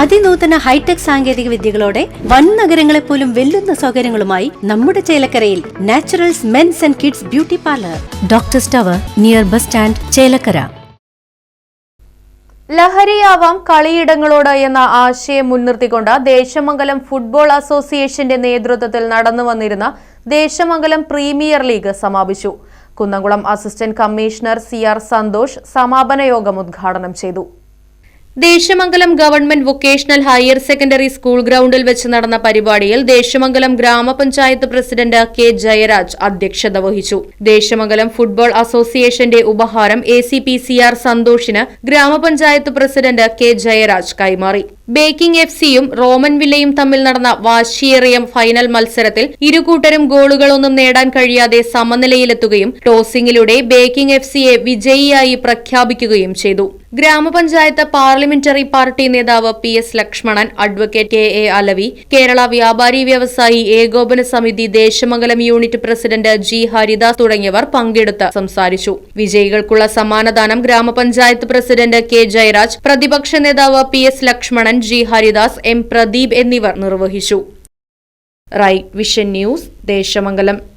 അതിനൂതന hi tech സാങ്കേതിക വിദ്യകളോടെ വൻ നഗരങ്ങളെ പോലും വെല്ലുന്ന സൗകര്യങ്ങളുമായി നമ്മുടെ ചേലക്കരയിൽ naturals men's and kids beauty parlour. Doctor സ്റ്റവർ near bus stand Chelakkara. ലഹരിയാവാം കളിയിടങ്ങളോട് എന്ന ആശയം മുൻനിർത്തിക്കൊണ്ട് ദേശമംഗലം ഫുട്ബോൾ അസോസിയേഷന്റെ നേതൃത്വത്തിൽ നടന്നു വന്നിരുന്ന ദേശമംഗലം പ്രീമിയർ ലീഗ് സമാപിച്ചു. Kunnamkulam assistant commissioner C R Santhosh സമാപന യോഗം ഉദ്ഘാടനം ചെയ്തു. Desamangalam government vocational higher secondary school ഗ്രൗണ്ടിൽ വെച്ച് നടന്ന പരിപാടിയിൽ ദേശമംഗലം ഗ്രാമപഞ്ചായത്ത് പ്രസിഡന്റ് കെ ജയരാജ് അധ്യക്ഷത വഹിച്ചു. ദേശമംഗലം ഫുട്ബോൾ അസോസിയേഷന്റെ ഉപഹാരം A C P C R സന്തോഷിന് ഗ്രാമപഞ്ചായത്ത് പ്രസിഡന്റ് കെ ജയരാജ് കൈമാറി. ബേക്കിംഗ് എഫ് സിയും റോമൻ വില്ലയും തമ്മിൽ നടന്ന വാശിയേറിയ ഫൈനൽ മത്സരത്തിൽ ഇരുകൂട്ടരും ഗോളുകളൊന്നും നേടാൻ കഴിയാതെ സമനിലയിലെത്തുകയും ടോസിംഗിലൂടെ ബേക്കിംഗ് എഫ് സിയെ വിജയിയായി പ്രഖ്യാപിക്കുകയും ചെയ്തു. ഗ്രാമപഞ്ചായത്ത് പാർലമെന്ററി പാർട്ടി നേതാവ് P S Lakshmanan advocate K A Alavi Kerala വ്യാപാരി വ്യവസായി ഏകോപന സമിതി Desamangalam unit president G Haridas തുടങ്ങിയവർ പങ്കെടുത്ത് സംസാരിച്ചു. വിജയികൾക്കുള്ള സമ്മാനദാനം ഗ്രാമപഞ്ചായത്ത് പ്രസിഡന്റ് കെ ജയരാജ് പ്രതിപക്ഷ നേതാവ് P S Lakshmanan G. Haridas M. Pradeep എന്നിവർ നിർവഹിച്ചു. Right vision news Desamangalam.